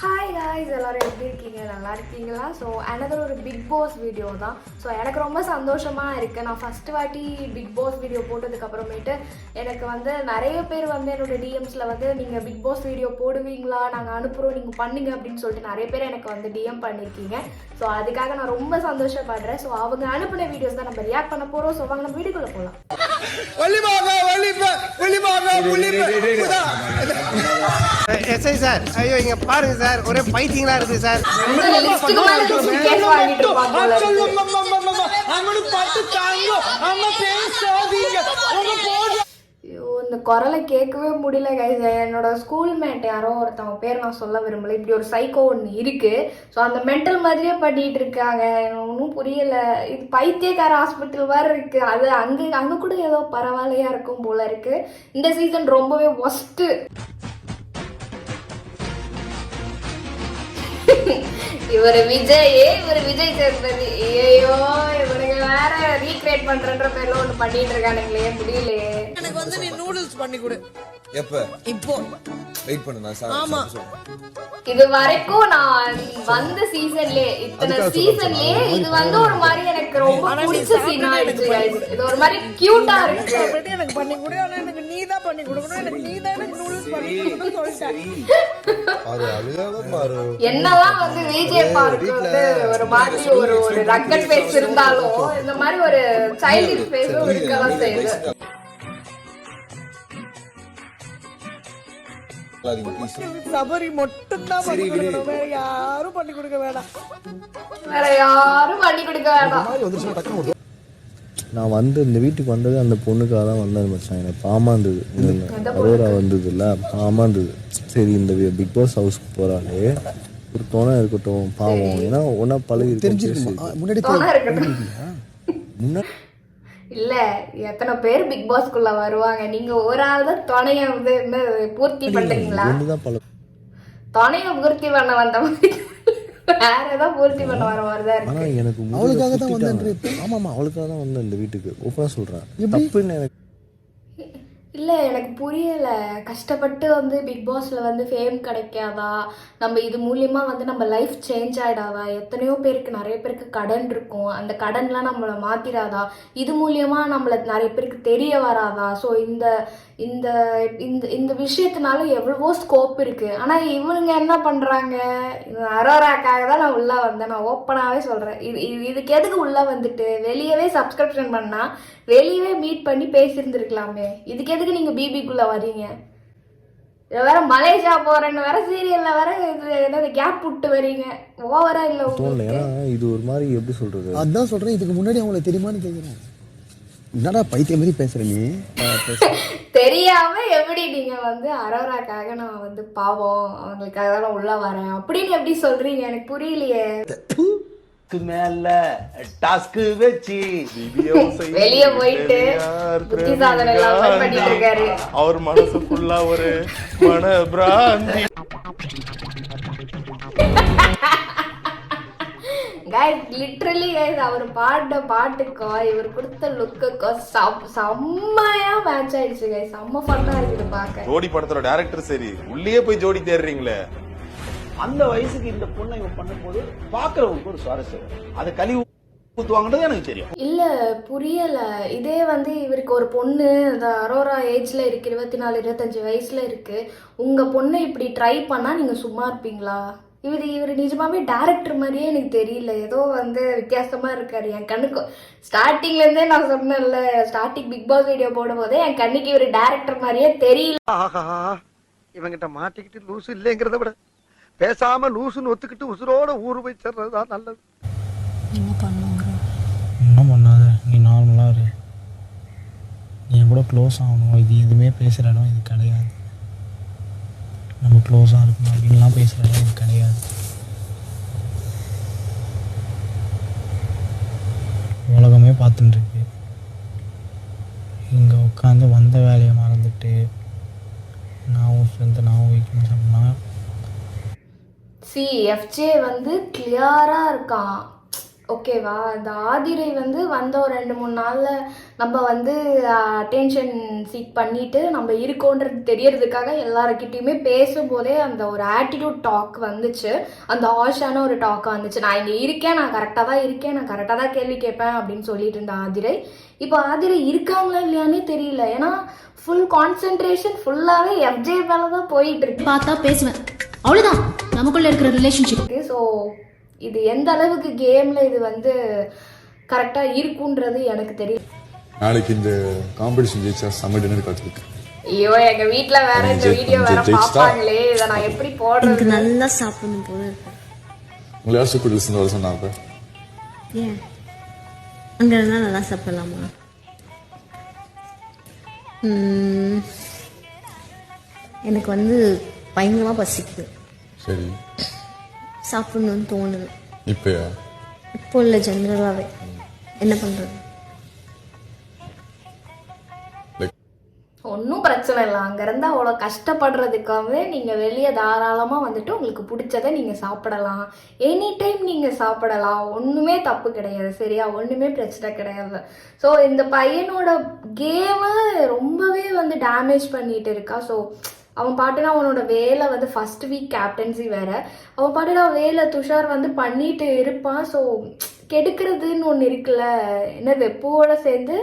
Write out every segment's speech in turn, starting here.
Hi guys எல்லோரும் எப்படி இருக்கீங்க? நல்லா இருக்கீங்களா? ஸோ அனதர் ஒரு பிக் பாஸ் வீடியோ தான். ஸோ எனக்கு ரொம்ப சந்தோஷமாக இருக்குது நான் ஃபஸ்ட்டு வாட்டி பிக் பாஸ் வீடியோ போட்டதுக்கப்புறமேட்டு எனக்கு வந்து நிறைய பேர் வந்து என்னோட டிஎம்ஸில் வந்து நீங்கள் பிக் பாஸ் வீடியோ போடுவீங்களா? நாங்கள் அனுப்புகிறோம் நீங்கள் பண்ணுங்க. அப்படின்னு சொல்லிட்டு நிறைய பேர் எனக்கு வந்து டிஎம் பண்ணியிருக்கீங்க ஸோ அதுக்காக நான் ரொம்ப சந்தோஷப்படுறேன். ஸோ அவங்க அனுப்பின வீடியோஸ் தான் நம்ம ரியாக்ட் பண்ண போகிறோம் ஸோ வாங்க நம்ம வீடியோக்குள்ளே போகலாம் எஸ்ஐ சார் ஐயோ இங்க பாருங்க சார் ஒரே பைத்தியங்களா இருக்கு சார் இருப்பாங்க போல இருக்கு. அம்மனு பட்டு தாங்க அம்மா பேசாதீங்க உங்க போடு ஐயோ இந்த குரலை கேட்கவே முடியல கைஸ் என்னோட ஸ்கூல் மேட் யாரோ ஒருத்தவங்க பேர் நான் சொல்ல விரும்பல. இப்படி ஒரு சைக்கோ ஒன்று இருக்கு. ஸோ அந்த மென்டல் மாதிரியே பண்ணிட்டு இருக்காங்க. ஒன்றும் புரியல. இது பைத்தியக்கார ஹாஸ்பிட்டல் வேறு இருக்கு. அது அங்கே அங்கே கூட ஏதோ பரவாயில்லையா இருக்கும் போல இருக்கு. இந்த சீசன் ரொம்பவே ஒஸ்ட்டு இவர் விஜய் இவர் விஜய் சேதுபதி. ஐயோ இவரு வேற ரீக்ரியேட் பண்றன்ற பேர்ல ஒண்ணு பண்ணிட்டு இருக்கானுங்களே முடியலையே. எனக்கு வந்து நீ நூடுல்ஸ் பண்ணி கொடு. எப்ப? இப்போ. வெயிட் பண்ணு நான் ஆமா. இது வரைக்கும் நான் வந்த சீசன்லயே இத்தனை சீசன்லயே இது வந்து ஒரு மாதிரி எனக்கு ரொம்ப பிடிச்ச சீனா guys. இது ஒரு மாதிரி கியூட்டா இருக்கு. எனக்கு பண்ணி கொடு. ஆனா எனக்கு நீ தான் பண்ணி கொடுக்கணும். எனக்கு நீ தான் எனக்கு நூடுல்ஸ் பண்ணி கொடுக்கணும்னு சொல்லிட்டேன். அது அழுகாத பாரு. என்னதான் வந்து விஜய் பார்க்கு வந்து ஒரு மாதிரி ஒரு ஒரு ரக்கட் ஃபேஸ் இருந்தாலும் இந்த மாதிரி ஒரு சைல்டிஷ் ஃபேஸும் இருக்கதான் செய்யுது. சபரி மட்டும் தான் பண்ணி கொடுக்கணும். வேற யாரும் பண்ணி கொடுக்க வேணாம். வேற யாரும் பண்ணி கொடுக்க வேண்டாம் நான் வந்து இந்த வீட்டுக்கு வந்தது அந்த பொண்ணுக்காக தான் வந்தேன் மச்சான். எனக்கு பாமா இருந்தது அரோரா வந்தது இல்ல பாமா இருந்தது சரி இந்த பிக் பாஸ் ஹவுஸ்க்கு போறாளே. ஒரு துணை இருக்கட்டும் பாவம். ஏன்னா ஒன்னா பழகி தெரிஞ்சிருக்குமா முன்னாடி முன்னாடி இல்ல எத்தனை பேர் பிக் பாஸ்க்குள்ள வருவாங்க? நீங்க ஒரு ஆள் தான் துணைய வந்து என்ன பூர்த்தி பண்றீங்களா? துணைய பூர்த்தி பண்ண வந்த மாதிரி வேற பூர்த்தி பண்ண வர இருக்கு. எனக்கு அவளுக்காக தான் முடியல, வந்தேன்ற. குத்திட்டாங்க. ஆமா ஆமா அவளுக்காக தான் வந்தேன் இந்த வீட்டுக்கு. ஓப்பனா சொல்றேன். தப்புன்னு எனக்கு இல்லை எனக்கு புரியலை. கஷ்டப்பட்டு வந்து பிக் பாஸில் வந்து ஃபேம் கிடைக்காதா? நம்ம இது மூலியமாக வந்து நம்ம லைஃப் சேஞ்ச் ஆகிடாதா எத்தனையோ பேருக்கு நிறைய பேருக்கு கடன் இருக்கும். அந்த கடன்லாம் நம்மளை மாற்றிடாதா இது மூலியமாக நம்மள நிறைய பேருக்கு தெரிய வராதா? ஸோ இந்த இந்த இந்த இந்த விஷயத்தினால எவ்வளவோ ஸ்கோப் இருக்குது ஆனால் இவனுங்க என்ன பண்ணுறாங்க அரோராக்காக தான் நான் உள்ளே வந்தேன். நான் ஓப்பனாகவே சொல்கிறேன் இது இது- இதுக்கு எதுக்கு உள்ளே வந்துட்டு? வெளியவே சப்ஸ்கிரிப்ஷன் பண்ணால் வெளியவே மீட் பண்ணி பேசியிருந்துருக்கலாமே. இதுக்கு எதுக்கு நீங்க பிபிக்குள்ள வரீங்க இதுல வேற மலேசியா போறேன்னு வேற சீரியல்ல வேற இது என்னது கேப் விட்டு வரீங்க ஓவரா இல்ல தோணல ஏன்னா இது ஒரு மாதிரி எப்படி சொல்றது? அதான் சொல்றேன் இதுக்கு முன்னாடி அவங்கள தெரியுமான்னு கேக்குறேன். என்னடா பைத்தியம் மாதிரி பேசுற நீ? தெரியாம எப்படி நீங்க வந்து அரோராக்காக நான் வந்து பாவம் அவங்களுக்காக தான் நான் உள்ள வரேன் அப்படின்னு எப்படி சொல்றீங்க? எனக்கு புரியலையே. மேல டாஸ்க் வச்சு வெளிய போயிட்டு புத்தி அவர் மனசு ஃபுல்லா ஒரு மன பிராந்தி லிட்ரலி கைஸ் அவர் பாடின பாட்டுக்கோ இவர் கொடுத்த லுக்குக்கோ செம்மையா மேட்ச் ஆயிடுச்சு கைஸ் செம்ம ஃபன்னா இருக்குது பார்க்க. ஜோடி படத்தோட டைரக்டர் சரி உள்ளே போய் ஜோடி தேடுறீங்களே. அந்த வயசுக்கு இந்த பொண்ணை இவன் பண்ணும்போது பாக்குறவங்களுக்கு ஒரு சுவாரஸ்யம். அதை கழிவு ஊத்துவாங்கன்றது எனக்கு தெரியும். இல்ல புரியல. இதே வந்து இவருக்கு ஒரு பொண்ணு இந்த அரோரா ஏஜ்ல இருக்கு இருபத்தி நாலு இருபத்தஞ்சு வயசுல இருக்கு. உங்க பொண்ணை இப்படி ட்ரை பண்ணா நீங்க சும்மா இருப்பீங்களா? இவர் இவர் நிஜமாவே டேரக்டர் மாதிரியே எனக்கு தெரியல. ஏதோ வந்து வித்தியாசமா இருக்காரு. என் கண்ணுக்கு ஸ்டார்டிங்ல இருந்தே நான் சொன்னேன்ல ஸ்டார்டிங் பிக் பாஸ் வீடியோ போடும் போதே என் கண்ணுக்கு இவர் டேரக்டர் மாதிரியே தெரியல. இவங்கிட்ட மாட்டிக்கிட்டு லூசு இல்லைங்கிறத விட பேசாம லூசுன்னு ஒத்துக்கிட்டு உசுரோட ஊரு போய் சேர்றதுதான் நல்லது. என்ன பண்ணாத. நீ நார்மலாக இரு. நீ என் கூட க்ளோஸ் ஆகணும்? இது எதுவுமே பேசுகிற இடம் இது கிடையாது. நம்ம க்ளோஸாக இருக்கணும் அப்படின்லாம் பேசுகிற இடம் இது கிடையாது. உலகமே பார்த்துட்டு இருக்கு. இங்கே உட்காந்து வந்த வேலையை மறந்துட்டு நான் உன் ஃப்ரெண்டு நான் வீக்னஸ் அப்படின்னா சி எஃப்ஜே வந்து கிளியராக இருக்கான். ஓகேவா இந்த ஆதிரை வந்து வந்த ஒரு ரெண்டு மூணு நாளில் நம்ம வந்து அட்டென்ஷன் சீக் பண்ணிட்டு நம்ம இருக்கோன்றது தெரியறதுக்காக எல்லாருக்கிட்டையுமே பேசும்போதே அந்த ஒரு ஆட்டிடியூட் டாக் வந்துச்சு. அந்த ஆஷான ஒரு டாக் வந்துச்சு. நான் இங்கே இருக்கேன் நான் கரெக்டாக தான் இருக்கேன் நான் கரெக்டாக தான் கேள்வி கேட்பேன் அப்படின்னு சொல்லிட்டு இருந்த ஆதிரை. இப்போ ஆதிரை இருக்காங்களா இல்லையானே தெரியல. ஏன்னா ஃபுல் கான்சென்ட்ரேஷன் ஃபுல்லாகவே எஃப்ஜே மேலே தான் போயிட்டு இருக்கு. பார்த்தா பேசுவேன். அவ்வளவுதான். நமக்குள்ள இருக்கிற ரிலேஷன்ஷிப் ஸோ இது எந்த அளவுக்கு கேமில் இது வந்து கரெக்டாக இருக்குன்றது எனக்கு தெரியல. நாளைக்கு இந்த காம்படிஷன் ஜெயிச்சா செம்ம டின்னர் காத்துருக்கு. ஐயோ எங்க வீட்ல வேற இந்த வீடியோ வேற? பாப்பாங்களே இதை நான் எப்படி போடுறது? நல்லா சாப்பிடணும் போல இருக்கு. உங்களை யார் சூப்பர் லிசன் வர சொன்னாங்க ஏன்? அங்க இருந்தா நல்லா சாப்பிடலாமா? எனக்கு வந்து பயங்கரமா பசிக்குது. சரி. சாப்பிடணும்னு தோணுது. இப்பயா? இப்போ இல்லை ஜென்ரலாகவே என்ன பண்றது? ஒன்றும் பிரச்சனை இல்லை. அங்க இருந்து அவ்வளோ கஷ்டப்படுறதுக்காகவே நீங்க வெளியே தாராளமா வந்துட்டு உங்களுக்கு பிடிச்சதை நீங்க சாப்பிடலாம். எனி டைம் நீங்க சாப்பிடலாம். ஒண்ணுமே தப்பு கிடையாது. சரியா? ஒண்ணுமே பிரச்சனை கிடையாது. ஸோ இந்த பையனோட கேமை ரொம்பவே வந்து டேமேஜ் பண்ணிட்டு இருக்கா. ஸோ அவன் பாட்டுனா அவனோட வேலை வந்து ஃபர்ஸ்ட் வீக் கேப்டன்சி வேற. அவன் பாட்டுனா வேலை துஷார் வந்து பண்ணிட்டு இருப்பான். ஸோ கெடுக்கிறதுன்னு ஒன்று இருக்குல்ல. என்னது பூவோட சேர்ந்து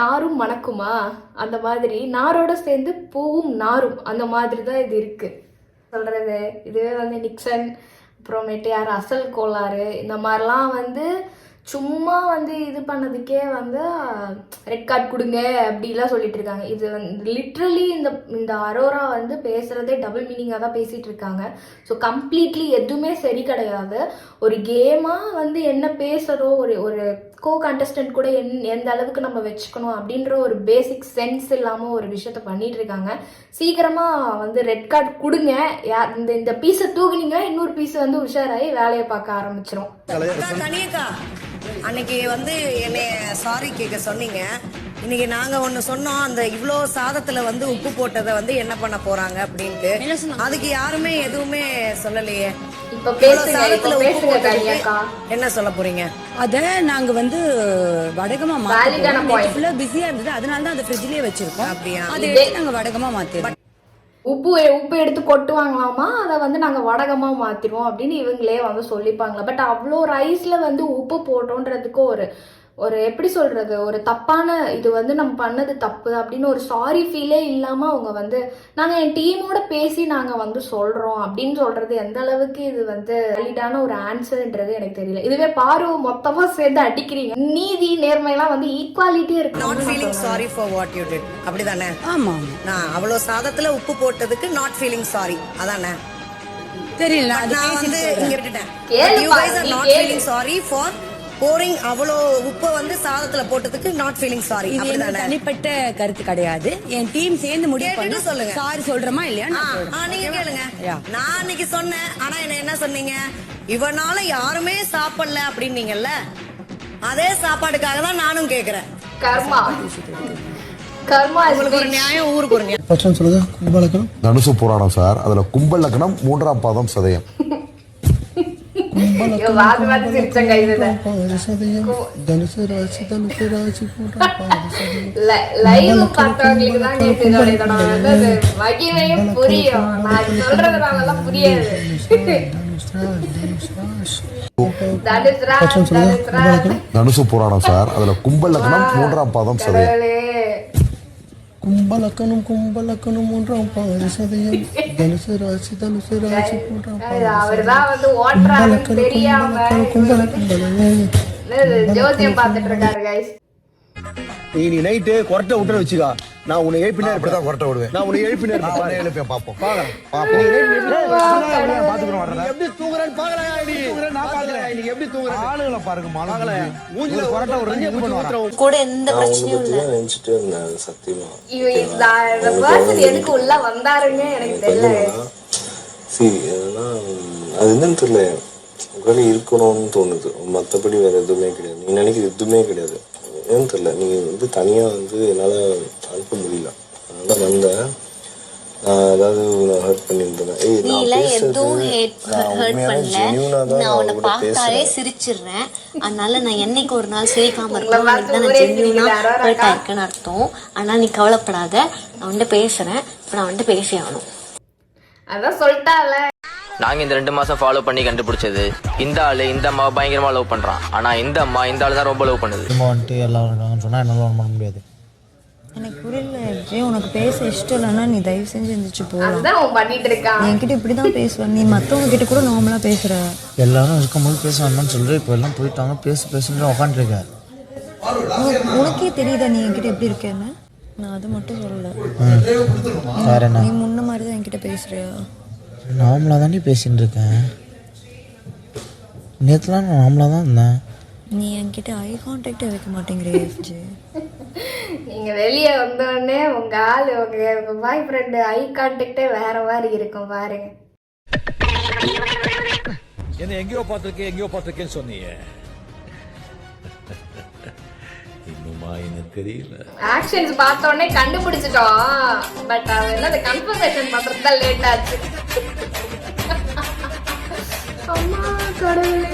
நாரும் மணக்குமா? அந்த மாதிரி. நாரோட சேர்ந்து பூவும் நாரும். அந்த மாதிரி தான் இது இருக்கு. சொல்றது. இதுவே வந்து நிக்சன் அப்புறமேட்டு யார் அசல் கோளாறு. இந்த மாதிரிலாம் வந்து சும்மா வந்து இது பண்ணதுக்கே வந்து ரெட் கார்டு கொடுங்க அப்படிலாம் சொல்லிட்டு இருக்காங்க இது வந்து லிட்ரலி இந்த இந்த அரோரா வந்து பேசுறதே டபுள் மீனிங்காக தான் பேசிட்டு இருக்காங்க ஸோ கம்ப்ளீட்லி எதுவுமே சரி கிடையாது. ஒரு கேமாக வந்து என்ன பேசுறதோ ஒரு ஒரு கோ கண்டஸ்டன்ட் கூட என் எந்த அளவுக்கு நம்ம வச்சுக்கணும் அப்படின்ற ஒரு பேசிக் சென்ஸ் இல்லாமல் ஒரு விஷயத்த பண்ணிட்டு இருக்காங்க. சீக்கிரமாக வந்து ரெட் கார்டு கொடுங்க. யார் இந்த இந்த பீஸை தூக்குனீங்க இன்னொரு பீஸ் வந்து உஷாராகி வேலையை பார்க்க ஆரம்பிச்சிரும். கனியக்கா அன்னைக்கு வந்து என்னை சாரி கேட்க சொன்னீங்க. இன்னைக்கு நாங்க ஒண்ணு சொன்னோம் அந்த இவ்ளோ சாதத்துல வந்து உப்பு போட்டதை வந்து என்ன பண்ண போறாங்க அப்படின்ட்டு. அதுக்கு யாருமே எதுவுமே சொல்லலையே. இவ்வளவு என்ன சொல்ல போறீங்க? அத நாங்க வந்து வடகமா Valid-ஆன point. மாத்தி பிஸியா இருந்தது. அதனால தான் அதை ஃப்ரிட்ஜ்லயே வச்சிருக்கோம். அப்படியா? அதை நாங்க வடகமா மாத்திருக்கோம் உப்பு உப்பு எடுத்து கொட்டுவாங்களாமா? அதை வந்து நாங்கள் வடகமாக மாற்றிடுவோம் அப்படின்னு இவங்களே வந்து சொல்லிப்பாங்களா? பட் அவ்வளோ ரைஸில் வந்து உப்பு போட்டோன்றதுக்கு ஒரு ஒரு எப்படி சொல்கிறது ஒரு தப்பான இது வந்து நம்ம பண்ணது தப்பு அப்படின்னு ஒரு சாரி ஃபீலே இல்லாமல் அவங்க வந்து நாங்கள் என் டீமோட பேசி நாங்கள் வந்து சொல்கிறோம் அப்படின்னு சொல்கிறது எந்த அளவுக்கு இது வந்து வேலிடான ஒரு ஆன்சர்ன்றது எனக்கு தெரியல. இதுவே பாரு மொத்தமாக சேர்ந்து அடிக்கிறீங்க. நீதி நேர்மையெல்லாம் வந்து ஈக்குவாலிட்டி இருக்கு not feeling sorry for what you did அப்படிதானே? ஆமா நான் அவ்வளவு சாதத்துல உப்பு போட்டதுக்கு நாட் ஃபீலிங் சாரி அதானே? தெரியல அது நான் பேசி வந்து இங்க விட்டுட்டேன். கேளு. யூ பா, guys are நீ not கேளு. feeling sorry for pouring அவ்வளோ உப்பை வந்து சாதத்துல போட்டதுக்கு நாட் ஃபீலிங் சாரி தனிப்பட்ட கருத்து கிடையாது. என் டீம் சேர்ந்து முடிவு கேட்டுட்டு பண்ணி சொல்லுங்க. சாரி சொல்றோமா இல்லையா? நீங்க கேளுங்க. நான் அன்னைக்கு சொன்னேன். ஆனா என்ன என்ன சொன்னீங்க? இவனால யாருமே சாப்பிடல அப்படின்னீங்கல்ல? அதே சாப்பாடுக்காக தான் நானும் கேக்குறேன். கர்மா. கர்மா உங்களுக்கு ஒரு. நியாயம் ஊருக்கு ஒரு நியாயம். சொல்லுங்க. கும்பலக்கம் தனுசு புராணம் சார். அதுல கும்பல் லக்னம் மூன்றாம் பாதம் சதயம் ஐயோ, வாதி வாதி சிரிச்சங்க இதுல. சதயம் தனுசு ராசி தனுசு ராசி ல- பார்த்தவங்களுக்கு தான் இதோட புரியும் நான் சொல்றதுனாலலாம் புரியாது தனுசு புராணம் சார். அதுல கும்பல் லக்னம் மூன்றாம் பாதம் சதயம். கும்பலக்கணும் கும்பலக்கணும் மூன்றாம் பாத சதயம் தனுசு ராசி தனுசு ராசி இருக்காரு கைஸ் நீ நீ நைட்டு கொரட்டை விட்டுற வச்சுக்கா. நான் உன்னை எழுப்பினே அப்படிதான் கொரட்டை விடுவேன். நான் உன்னை எழுப்பினே இருப்பேன் எழுப்பேன் பார்ப்போம் நீ பாத்துக்கிறோம் எப்படி தூங்குறேன்னு பாக்கலையா? நீ நான் பாக்கலையா? நீ எப்படி தூங்குற? ஆளுகளை பாருங்க மாலை மூஞ்சில கொரட்டை ஒரு ரெண்டு ஊத்தி ஊத்துறோம் கூட எந்த பிரச்சனையும் இல்லை. நினைச்சிட்டு இருந்தேன் சத்தியமா. இவ இந்த இந்த பர்சன் எதுக்கு உள்ள வந்தாருன்னு எனக்கு தெரியல. சரி அது என்னன்னு தெரியல. உங்களால இருக்கணும்னு தோணுது. மற்றபடி வேற எதுவுமே கிடையாது. நீ நினைக்கிறது எதுவுமே கிடையாது. ஏன்னு தெரியல. நீ வந்து தனியா வந்து என்னால அனுப்ப முடியல. அதனால வந்தேன் நான் ஏதாவது உங்களை ஹர்ட் பண்ணியிருந்தேன்? ஏய் நான் நீலாம் பேசுறது எதுவும் hate- நான் hurt உண்மையான பண்ணல. தான் நான் உன்னை உங்ககிட்ட பார்த்தாலே சிரிச்சிடுறேன். அதனால நான் என்னைக்கு ஒரு நாள் சிரிக்காம இருக்கணும் தான் நான் ஜென்யூனா ஹர்ட்? ஆயிருக்கேன்னு அர்த்தம். ஆனா நீ கவலைப்படாத. நான் வந்துட்டு பேசுறேன். இப்போ நான் வந்துட்டு பேசி ஆகணும். அதான் சொல்லிட்டால நாங்க இந்த ரெண்டு மாசம் ஃபாலோ பண்ணி கண்டுபிடிச்சது. இந்த ஆளு இந்த அம்மாவை பயங்கரமா லவ் பண்றான். ஆனா இந்த அம்மா இந்த ஆளு தான் ரொம்ப லவ் பண்ணுது. வந்துட்டு எல்லாரும் இருக்காங்கன்னு சொன்னால் என்னால் ஒன்றும் பண்ண முடியாது. எனக்கு புரியல விஜய் உனக்கு பேச இஷ்டம் இல்லைன்னா நீ தயவு செஞ்சு இருந்துச்சு போகலாம் அதுதான் அவன் பண்ணிட்டு இருக்கான். நீ என்கிட்ட இப்படி தான் பேசுவேன். நீ மற்றவங்க கிட்ட கூட நார்மலாக பேசுற. எல்லாரும் இருக்கும்போது பேச வேண்டாம்னு சொல்லிட்டு இப்போ எல்லாம் போயிட்டாங்க. பேசு பேசுன்னு உக்காந்துருக்கேன் உனக்கு- உனக்கே தெரியுதா நீ என்கிட்ட எப்படி இருக்கேன்னு? நான் அது மட்டும் சொல்லல. வேற என்ன? நீ முன்ன மாதிரி தான் என்கிட்ட பேசுறியா? நார்மலாக தாண்டி பேசின்னு இருக்கேன் நேற்றுலாம் நான் நார்மலாக தான் இருந்தேன். நீ என்கிட்ட ஐ கான்டாக்டே வைக்க மாட்டேங்கிறியே விஜய் நீங்க வெளியே வந்தோடனே உங்க ஆளு உங்க உங்க பாய் ஃப்ரெண்டு ஐ கான்டாக்டே வேற மாதிரி இருக்கும் பாருங்க. என்ன எங்கேயோ பார்த்திருக்கேன் எங்கேயோ பார்த்திருக்கேன்னு சொன்னீங்க. இன்னுமா எனக்கு தெரியல. ஆக்ஷன்ஸ் பார்த்த உடனே கண்டுபிடிச்சிட்டோம். பட் அது என்ன அந்த கன்ஃபர்மேஷன் பண்றது தான் லேட் ஆச்சு. அம்மா கடவுளே.